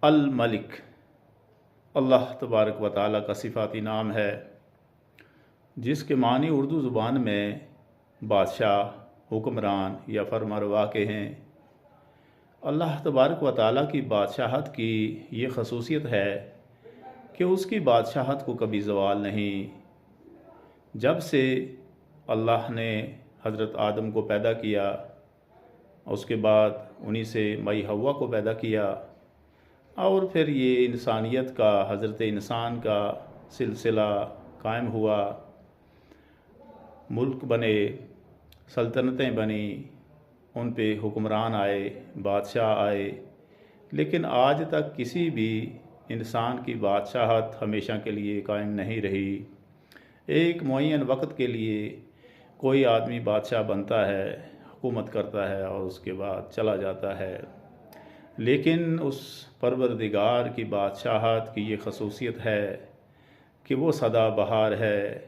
الملک۔ اللہ تبارک و تعالیٰ کا صفاتی نام ہے، جس کے معنی اردو زبان میں بادشاہ، حکمران یا فرماروا کے ہیں۔ اللہ تبارک و تعالیٰ کی بادشاہت کی یہ خصوصیت ہے کہ اس کی بادشاہت کو کبھی زوال نہیں۔ جب سے اللہ نے حضرت آدم کو پیدا کیا، اس کے بعد انہی سے مئی ہوا کو پیدا کیا۔ اور پھر یہ انسانیت کا، حضرت انسان کا سلسلہ قائم ہوا۔ ملک بنے، سلطنتیں بنی ان پہ حکمران آئے، بادشاہ آئے۔ لیکن آج تک کسی بھی انسان کی بادشاہت ہمیشہ کے لیے قائم نہیں رہی۔ ایک معین وقت کے لیے کوئی آدمی بادشاہ بنتا ہے، حکومت کرتا ہے اور اس کے بعد چلا جاتا ہے۔ لیکن اس پروردگار کی بادشاہت کی یہ خصوصیت ہے کہ وہ سدا بہار ہے۔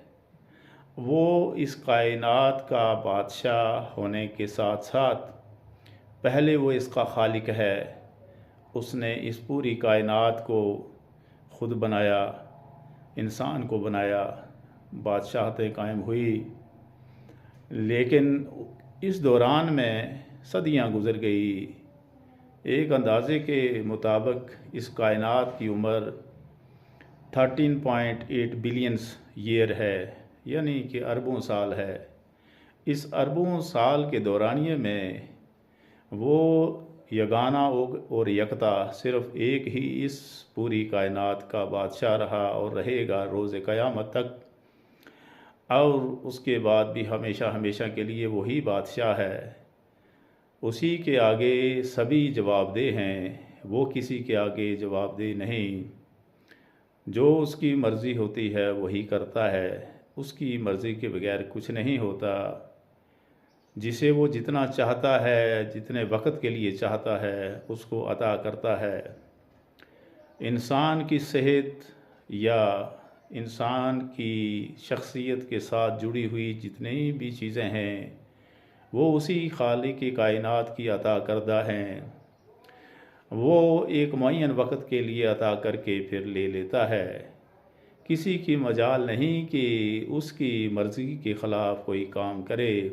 وہ اس کائنات کا بادشاہ ہونے کے ساتھ ساتھ پہلے وہ اس کا خالق ہے۔ اس نے اس پوری کائنات کو خود بنایا، انسان کو بنایا، بادشاہتیں قائم ہوئی۔ لیکن اس دوران میں صدیاں گزر گئی۔ ایک اندازے کے مطابق اس کائنات کی عمر thirteen point eight billions year ہے یعنی کہ اربوں سال ہے۔ اس اربوں سال کے دورانیے میں وہ یگانہ اور یکتا صرف ایک ہی اس پوری کائنات کا بادشاہ رہا اور رہے گا روز قیامت تک۔ اور اس کے بعد بھی ہمیشہ ہمیشہ کے لیے وہی بادشاہ ہے۔ اسی کے آگے سبھی جواب دہ ہیں، وہ کسی کے آگے جواب دہ نہیں۔ جو اس کی مرضی ہوتی ہے، وہی کرتا ہے۔ اس کی مرضی کے بغیر کچھ نہیں ہوتا۔ جسے وہ جتنا چاہتا ہے، جتنے وقت کے لیے چاہتا ہے، اس کو عطا کرتا ہے۔ انسان کی صحت یا انسان کی شخصیت کے ساتھ جڑی ہوئی جتنی بھی چیزیں ہیں وہ اسی خالق کی کائنات کی عطا کردہ ہیں۔ وہ ایک معین وقت کے لیے عطا کر کے پھر لے لیتا ہے۔ کسی کی مجال نہیں کہ اس کی مرضی کے خلاف کوئی کام کرے۔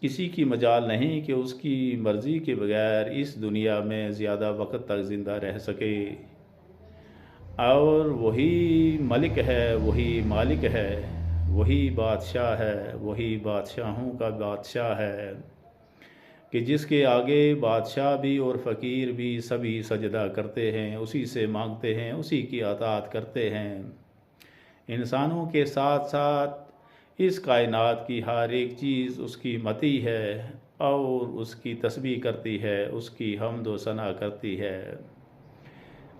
کسی کی مجال نہیں کہ اس کی مرضی کے بغیر اس دنیا میں زیادہ وقت تک زندہ رہ سکے۔ اور وہی ملک ہے، وہی مالک ہے۔ وہی بادشاہ ہے، وہی بادشاہوں کا بادشاہ ہے۔ کہ جس کے آگے بادشاہ بھی اور فقیر بھی سبھی سجدہ کرتے ہیں، اسی سے مانگتے ہیں، اسی کی اطاعت کرتے ہیں۔ انسانوں کے ساتھ ساتھ اس کائنات کی ہر ایک چیز اس کی متی ہے اور اس کی تسبیح کرتی ہے، اس کی حمد و ثنا کرتی ہے۔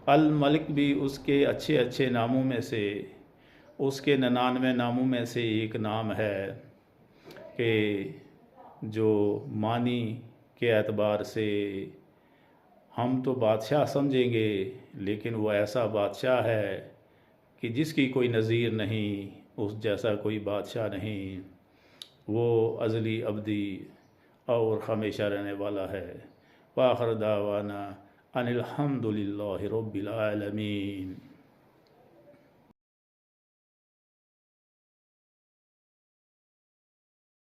الملک بھی اس کے اچھے اچھے ناموں میں سے اس کے ننانوے ناموں میں سے ایک نام ہے کہ جو معنی کے اعتبار سے ہم تو بادشاہ سمجھیں گے، لیکن وہ ایسا بادشاہ ہے کہ جس کی کوئی نظیر نہیں، اس جیسا کوئی بادشاہ نہیں۔ وہ ازلی ابدی اور ہمیشہ رہنے والا ہے۔ واخر دعوانا ان الحمد للہ رب العالمین۔